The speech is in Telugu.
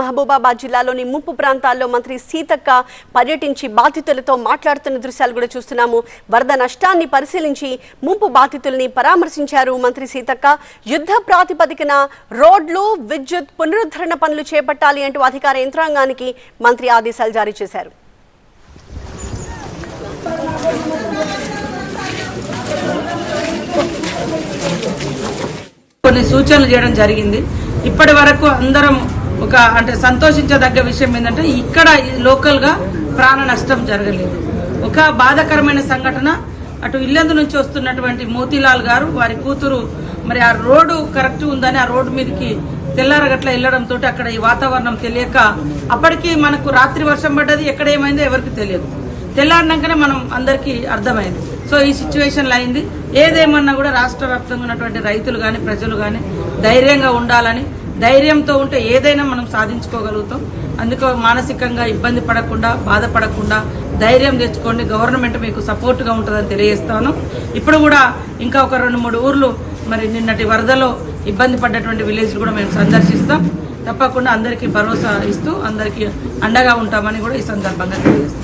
మహబూబాబాద్ జిల్లాలోని ముప్పు ప్రాంతాల్లో మంత్రి సీతక్క పర్యటించి బాధితులతో మాట్లాడుతున్న దృశ్యాలు కూడా చూస్తున్నాము. వరద నష్టాన్ని పరిశీలించి ముంపు బాధితుల్ని పరామర్శించారు మంత్రి సీతక్క. యుద్ధ ప్రాతిపదికన రోడ్లు విద్యుత్ పునరుద్ధరణ పనులు చేపట్టాలి అంటూ అధికార యంత్రాంగానికి మంత్రి ఆదేశాలు జారీ చేశారు. కొన్ని సూచనలు చేయడం జరిగింది. ఇప్పటి వరకు అందరం ఒక అంటే సంతోషించదగ్గ విషయం ఏంటంటే ఇక్కడ లోకల్గా ప్రాణ నష్టం జరగలేదు. ఒక బాధాకరమైన సంఘటన అటు ఇల్లందు నుంచి వస్తున్నటువంటి మోతీలాల్ గారు వారి కూతురు మరి ఆ రోడ్డు కరెక్ట్ ఉందని ఆ రోడ్డు మీదకి తెల్లారగట్ల వెళ్ళడంతో అక్కడ ఈ వాతావరణం తెలియక అప్పటికి మనకు రాత్రి వర్షం పడ్డది ఎక్కడ ఏమైందో ఎవరికి తెలియదు. తెల్లారినాకనే మనం అందరికీ అర్థమైంది. సో ఈ సిచ్యువేషన్లో అయింది. ఏదేమన్నా కూడా రాష్ట్ర వ్యాప్తంగా ఉన్నటువంటి రైతులు కానీ ప్రజలు కానీ ధైర్యంగా ఉండాలని ధైర్యంతో ఉంటే ఏదైనా మనం సాధించుకోగలుగుతాం. అందుకు మానసికంగా ఇబ్బంది పడకుండా బాధపడకుండా ధైర్యం తెచ్చుకోండి. గవర్నమెంట్ మీకు సపోర్ట్గా ఉంటుందని తెలియజేస్తాను. ఇప్పుడు కూడా ఇంకా ఒక రెండు మూడు ఊర్లు మరి నిన్నటి వరదలో ఇబ్బంది పడ్డటువంటి విలేజ్లు కూడా మేము సందర్శిస్తాం. తప్పకుండా అందరికీ భరోసా ఇస్తూ అందరికీ అండగా ఉంటామని కూడా ఈ సందర్భంగా తెలియజేస్తాం.